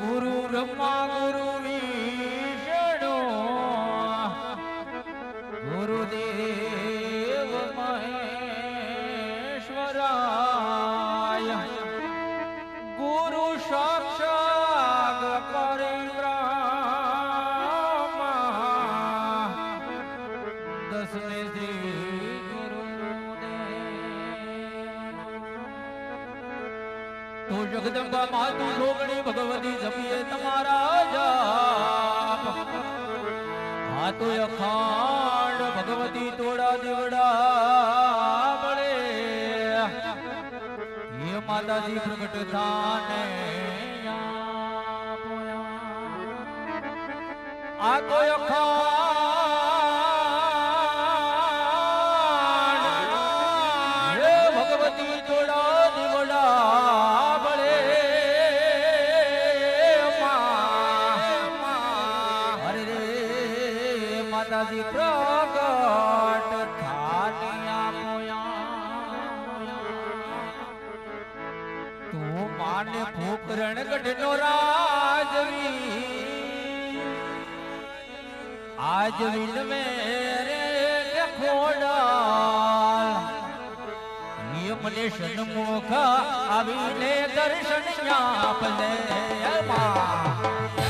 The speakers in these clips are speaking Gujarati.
ગુરુ બ્રહ્મા ગુરુ વી તો જગદંબા માતુ જોગણી ભગવતી જપીએ તમારા જાપ. હાથો અખાંડ ભગવતી તોડા દેવડા બળે. હે માતાજી પ્રગટ થાને આ તો અખાંડ આજ વિનવે રે ખોડા. નિયમને સન્મુખ આવીને દર્શન આપલે મા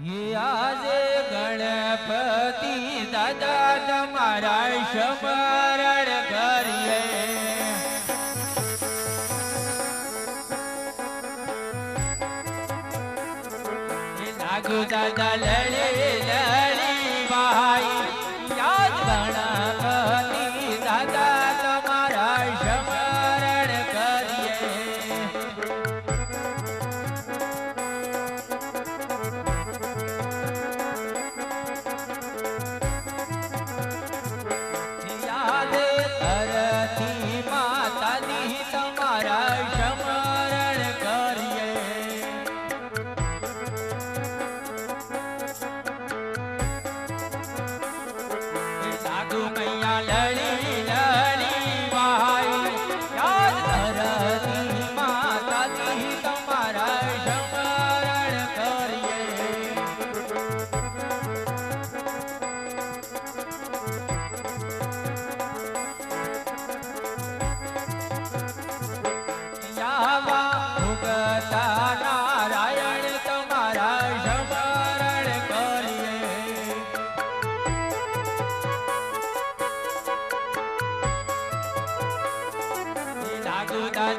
આજે ગણપતિ દાદા તમારા શમરા அருமையாளே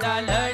i dollar.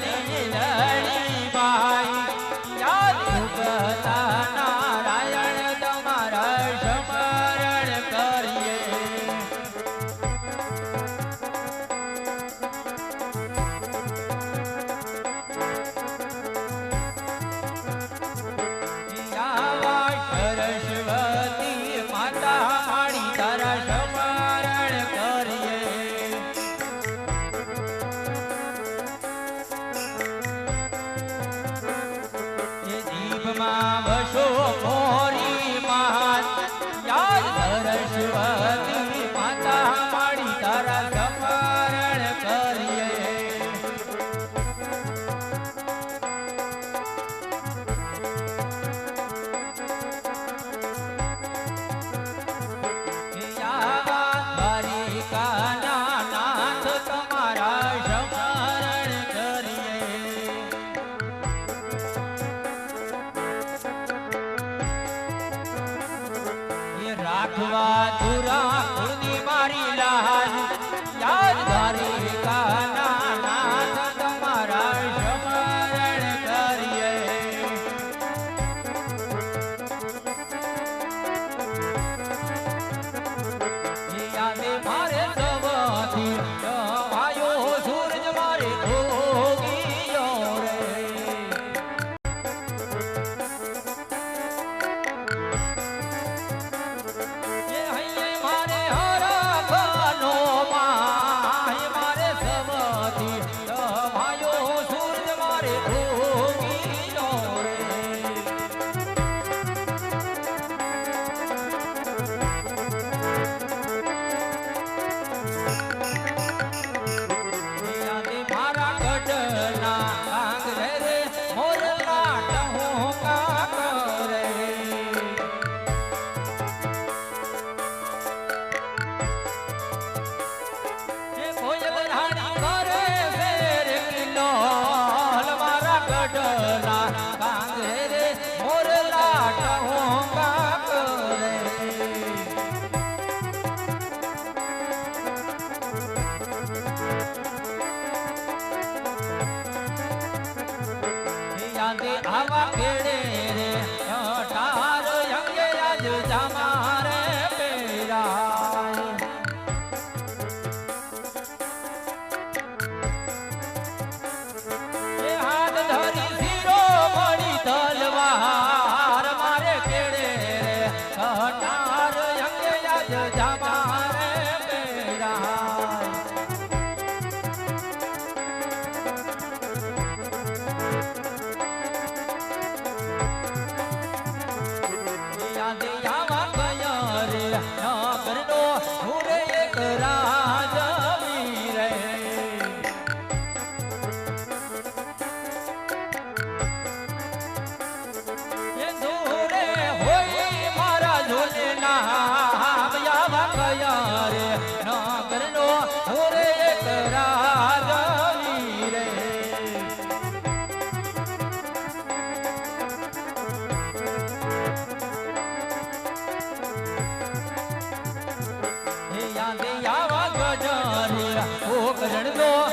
રણકો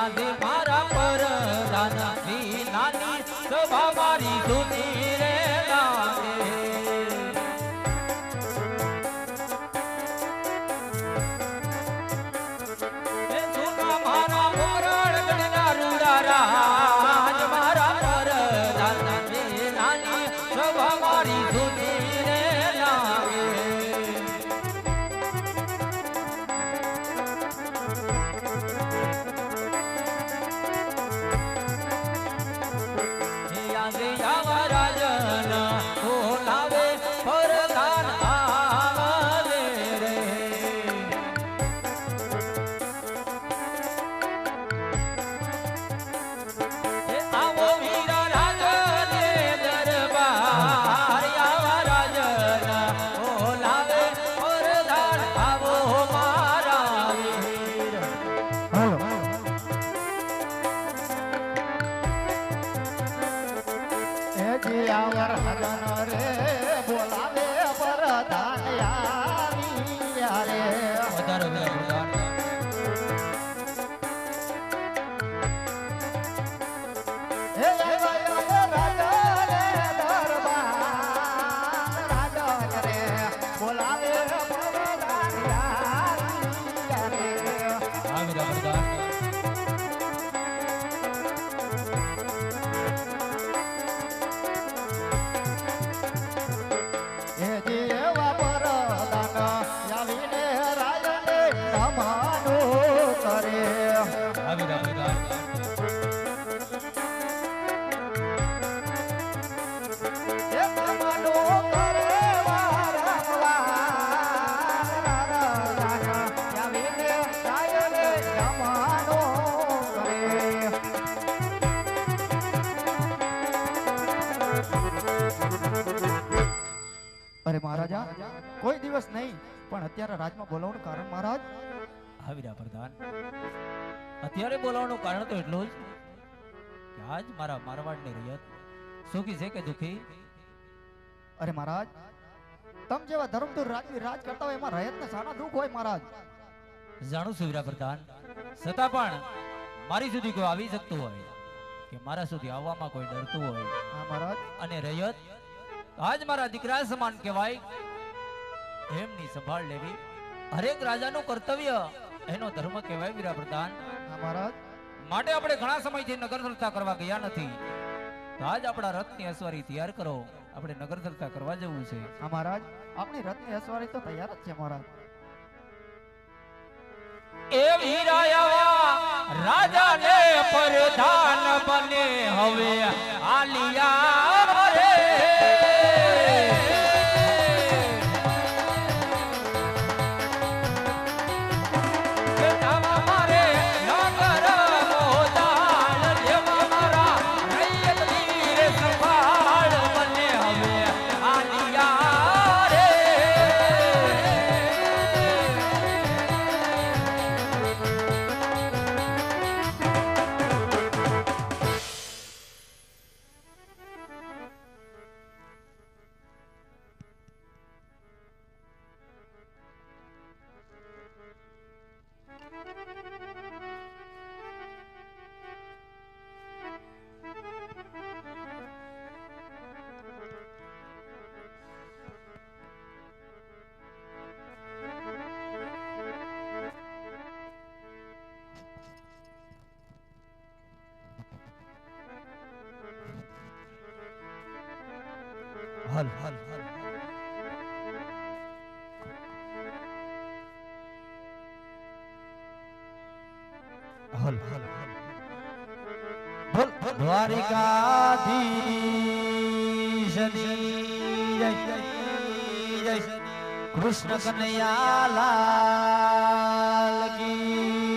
ગાંધી મારા પર રાજાની નાની સભા મારી સુની બોલાવવાનું કારણ મહારાજ? હા વીરા પ્રધાન. અત્યારે બોલાવવાનું કારણ તો એટલું જ કે આજ મારા મારવાડની રૈયત સુખી છે કે દુખી? અરે મહારાજ તમ જેવા ધર્મદૂર રાજવી રાજ કરતા હોય એમાં રયતને સાના દુઃખ હોય મહારાજ? જાણું છું વીરા પ્રધાન. છતાં પણ મારી સુધી કોઈ આવી શકતું હોય કે મારા સુધી આવવામાં કોઈ ડરતું હોય. હા મહારાજ. અને રૈયત આજ મારા દીકરા સમાન કહેવાય એમની સંભાળ લેવી હરેક રાજાનું કર્તવ્ય. એનો ધર્મ કહેવાય વીરા પ્રધાન મહારાજ. માટે આપણે ઘણા સમયથી નગર ધરતા કરવા ગયા નથી. આજ આપણા રથની અસવારી તૈયાર કરો. આપણે નગર ધરતા કરવા જવું છે. હા મહારાજ. આપણી રથની અસવારી તો તૈયાર જ છે મહારાજ. એ વીરાયા રાજાને પરધાન બને હવે. આલિયા રે હલ હલ. હલ હલ. હલ દ્વારિકાધીશની જય જય કૃષ્ણ કનૈયા લાલ કી